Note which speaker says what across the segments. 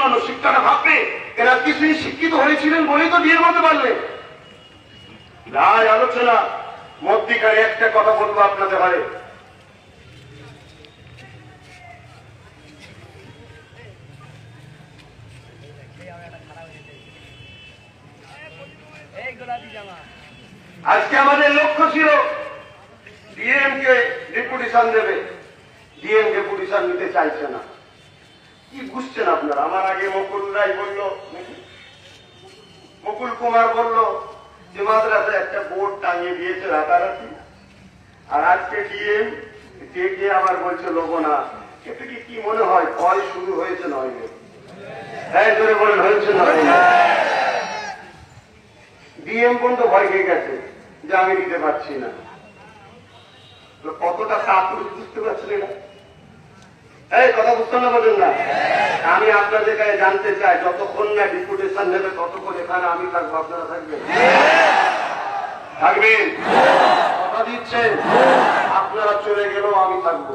Speaker 1: মানুষ শিক্ষাটা ভাববে, এরা কিছুই শিক্ষিত হয়েছিলেন বলেই তো বিয়ের মধ্যে পারলেন রায় আলোচনা, মধ্যিকারে একটা কথা বলব আপনাদের ঘরে। আজকে আমাদের লক্ষ্য ছিল ডিএম কে ডেপুটেশন দেবে। ডিএম ডেপুটেশন নিতে চাইছে না। কি বুঝছেন আপনারা? আমার আগে মুকুল রায় বলল, মুকুল কুমার বলল যে মাদ্রাসা একটা বোর্ড টাঙিয়ে দিয়েছে রাতারাতি। আর আজকে ডিএম কে কে আবার বলছে লোগো না কি কি মনে হয় ভয় শুরু হয়েছে নয় হ্যাঁ জোরে বলেন, হয়েছে না? ডিএম পর্যন্ত ভয় খেয়ে গেছে যে আমি দিতে পারছি না। কতটা চাপ বুঝতে পারছেন এটা এই কথা বুঝতে না বলেন না? আমি আপনাদের কাছে জানতে চাই যতক্ষণ না ডিপুটেশন নেবে ততক্ষণ এখানে আমি থাকব আপনারা থাকবেন? থাকবেন? কথা দিচ্ছেন? আপনারা চলে গেলেও আমি থাকব।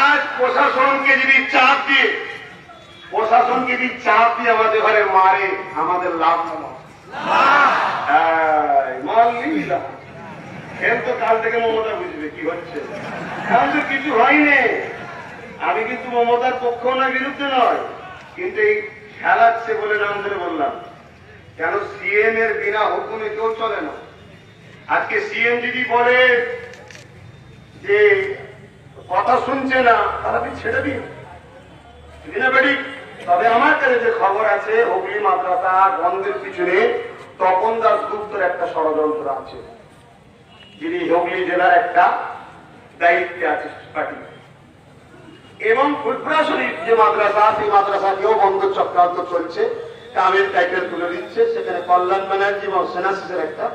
Speaker 1: আজ প্রশাসনকে যদি চাপ দিয়ে প্রশাসনকে যদি চাপ দিয়ে আমাদের ঘরে মারে আমাদের লাভ মারলি লাভ। এর তো কাল থেকে মমতা কি হচ্ছে? এখন তো কিছু হয়নি। আমি কিন্তু মমতার পক্ষ না বিরুদ্ধে নয়। কিন্তু এই খেলাচ্ছে বলে নাম ধরে বললাম। কেন সিএম এর বিনা হুকুমে কেউ চলে না? আজকে সিএম যদি বলে যে কথা শুনছে না, তাহলে আপনি ছেড়ে দিন তবে আমার কাছে যে খবর আছে, হুগলি, মাদ্রাসা বন্ধের পিছনে তপন দাস গুপ্তর একটা ষড়যন্ত্র আছে। যিনি হুগলি জেলার একটা দায়িত্বে আছে পার্টি। এবং ফুটপুরা শরীফ যে মাদ্রাসা, সেই মাদ্রাসাকেও বন্ধ চক্রান্ত চলছে। কামের টাইটেল তুলে দিচ্ছে, সেখানে কল্যাণ ব্যানার্জি এবং সেনাসিসের একটা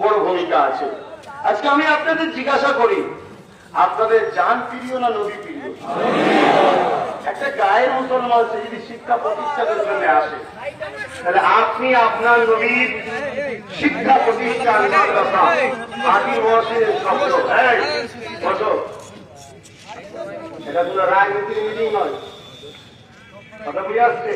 Speaker 1: বড় ভূমিকা আছে। আজকে আমি আপনাদের জিজ্ঞাসা করি, আপনাদের জান প্রিয় না নবী প্রিয়? একটা গায়ের মুসলমান সে যদি শিক্ষা প্রতিষ্ঠানের জন্য আসে, তাহলে আপনি আপনার নবীর শিক্ষা প্রতিষ্ঠান মাদ্রাসা। আদি বর্ষের শব্দ বসো। এটা কোনো রাজনীতির মিটিং নয়। কথা বুঝে আসছে?